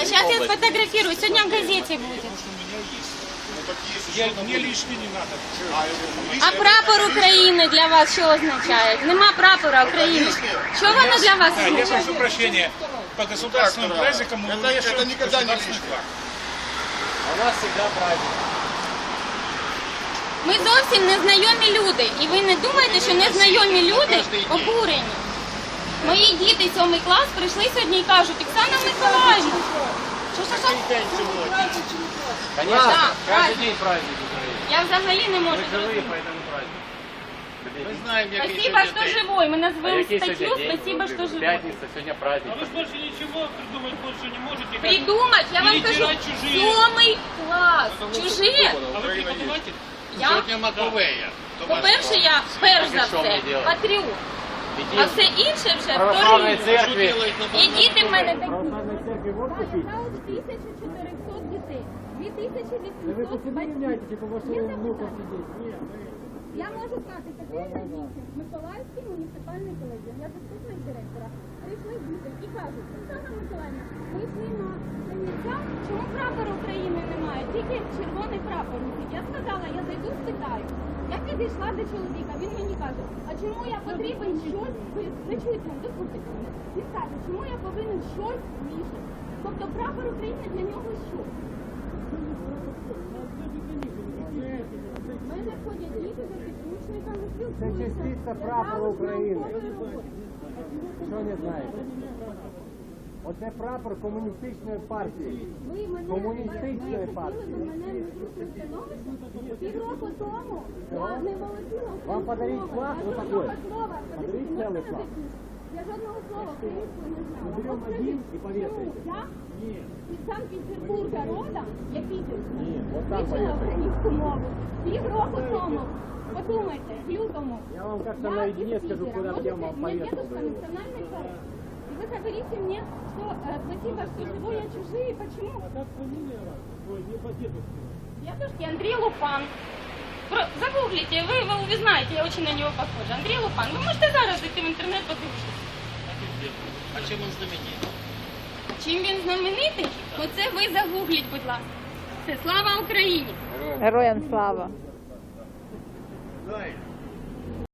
Пожалуйста, сейчас я сфотографирую. Сегодня в газете будет. Я, мне лишний не надо. А прапор України для вас що означає? Нема прапора України. Що воно для вас А, я означає? прошу прощения. По государственным Как, да? праздникам мы Это- вывешиваем это никогда не государственный лишнее. флаг. А у нас всегда праздник. Ми зовсім незнайомі люди. І ви не думаєте, що незнайомі люди обурені. Мої діти сьомий клас прийшли сьогодні і кажуть, Оксана Миколаївна. Що, що, що? Конечно, Да, каждый праздник. день праздник в Украине. Я взагалі не можу Мы живые, зрозуміти. поэтому праздник. Ми знаємо, який Спасибо, сьогодні что день. живой. Мы А назовем який статью сьогодні день? «Спасибо, что живой». Пятница, сегодня праздник. А вы же больше ничего придумать больше не можете? как- Придумать, я вам кажу, Перетирать чужие. сьомий клас. Чужі. А вы преподаватель? Я, Сьогодні Маковея. по-перше, я перш за Так і що все мені делать? патріот. А все інше вже в православной вторинне. І діти в мене такі. православной церкви вот купить. 1400 дітей. 2800 типа Є запитання? Я можу сказати, таке завіщення. Миколаївський муніципальний колегіум. Я заступник директора. Прийшли діти і кажуть, Оксана Миколаївна, ми йшли на заняття, чому прапора України немає, тільки червоний прапор. Я сказала, я зайду спитаю. Я підійшла до чоловіка, він мені каже, а чому я потрібен щось, не чуєте, дослухайте мене. Він каже, чому я повинен щось вішати? Тобто прапор України для нього що? В мене ходять діти за підручниками, спілкуються. частиця прапору України. Що не знаєте? Оце прапор комуністичної партії. Ви мене Комуністичної ви партії. хотіли би мене незручне становище. Півроку тому я не володіла Вам подарить українською флаг? мовою. Вот Я такой. жодного слова. Подарить Подождите, целый можна флаг? закінчити? Я жодного слова українською не знала. берем От скажіть, один і повісимо. чому Я із Санкт-Петербурга родом, я підерська, Ні, от там вивчила повісимо. українську мову. Півроку тому. Подумайте, в лютому. Я вам как-то Я наедине из скажу, Питера. куда Вот я это вам мой поехал дедушка бы. национальный поэт. И вы говорите мне, что э, спасибо, что живой, а чужие. Почему? Как фамилия ваша? Ой, не по дедушке. Дедушки Андрей Лупан. Про- Загуглите, вы его узнаете, я очень на него похожа. Андрей Лупан. Вы можете зараз зайти в інтернет подивитися. А чим він знаменитий? Чим він знаменитий? Оце ви загугліть, будь ласка. Це слава Україні. Героям слава. Знаєте,